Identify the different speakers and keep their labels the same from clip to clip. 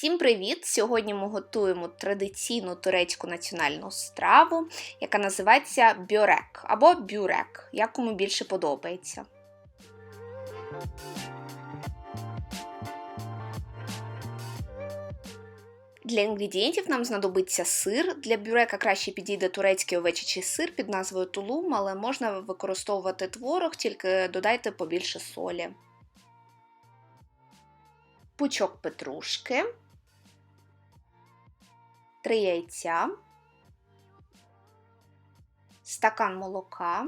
Speaker 1: Всім привіт! Сьогодні ми готуємо традиційну турецьку національну страву, яка називається бюрек або бюрек, як кому більше подобається. Для інгредієнтів нам знадобиться сир. Для бюрека краще підійде турецький овечий сир під назвою тулум, але можна використовувати творог, тільки додайте побільше солі. Пучок петрушки, 3 яйця, стакан молока.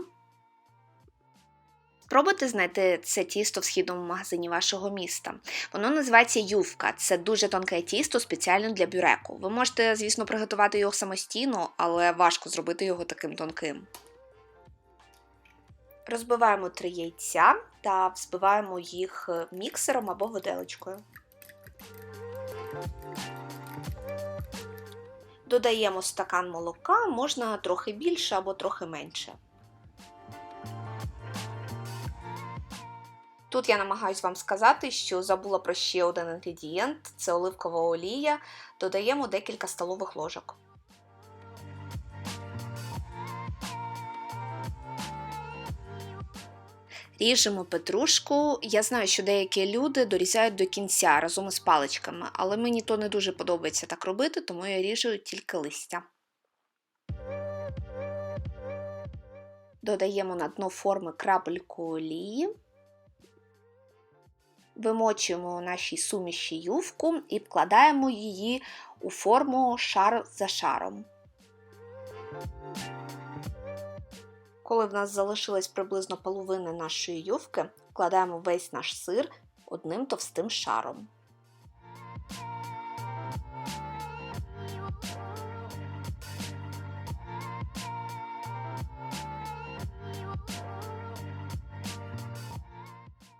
Speaker 1: Спробуйте знайти це тісто в східному магазині вашого міста. Воно називається ювка. Це дуже тонке тісто спеціально для бюреку. Ви можете, звісно, приготувати його самостійно, але важко зробити його таким тонким. Розбиваємо три яйця та взбиваємо їх міксером або виделочкою. Додаємо стакан молока, можна трохи більше або трохи менше. Тут я намагаюсь вам сказати, що забула про ще один інгредієнт це оливкова олія. Додаємо декілька столових ложок. Ріжемо петрушку. Я знаю, що деякі люди дорізають до кінця разом із паличками, але мені то не дуже подобається так робити, тому я ріжу тільки листя. Додаємо на дно форми крапельку олії. Вимочуємо нашій суміші ювку і вкладаємо її у форму шар за шаром. Коли в нас залишилась приблизно половина нашої ювки, вкладаємо весь наш сир одним товстим шаром.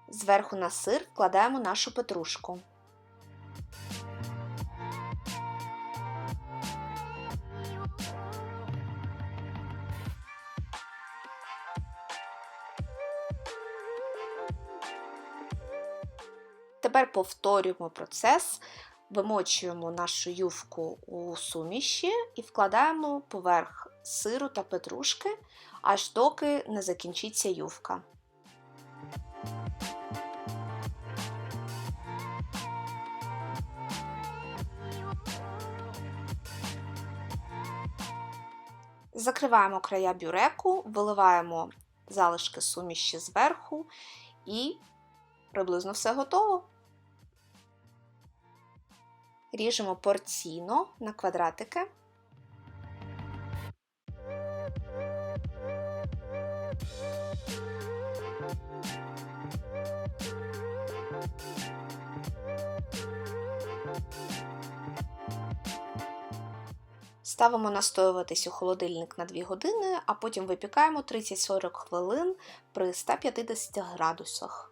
Speaker 1: Зверху на сир вкладаємо нашу петрушку. Тепер повторюємо процес, вимочуємо нашу ювку у суміші і вкладаємо поверх сиру та петрушки, аж доки не закінчиться ювка. Закриваємо края бюреку, виливаємо залишки суміші зверху і приблизно все готово. Ріжемо порційно на квадратики. Ставимо настоюватись у холодильник на 2 години, а потім випікаємо 30-40 хвилин при 150 градусах.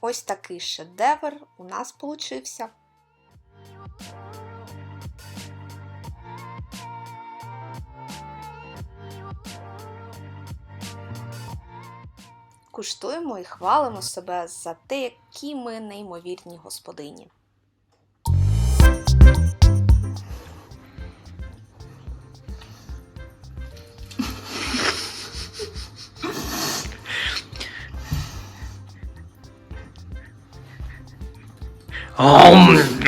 Speaker 1: Ось такий шедевр у нас получився. Куштуємо і хвалимо себе за те, які ми неймовірні господині.
Speaker 2: 아, 음. 음.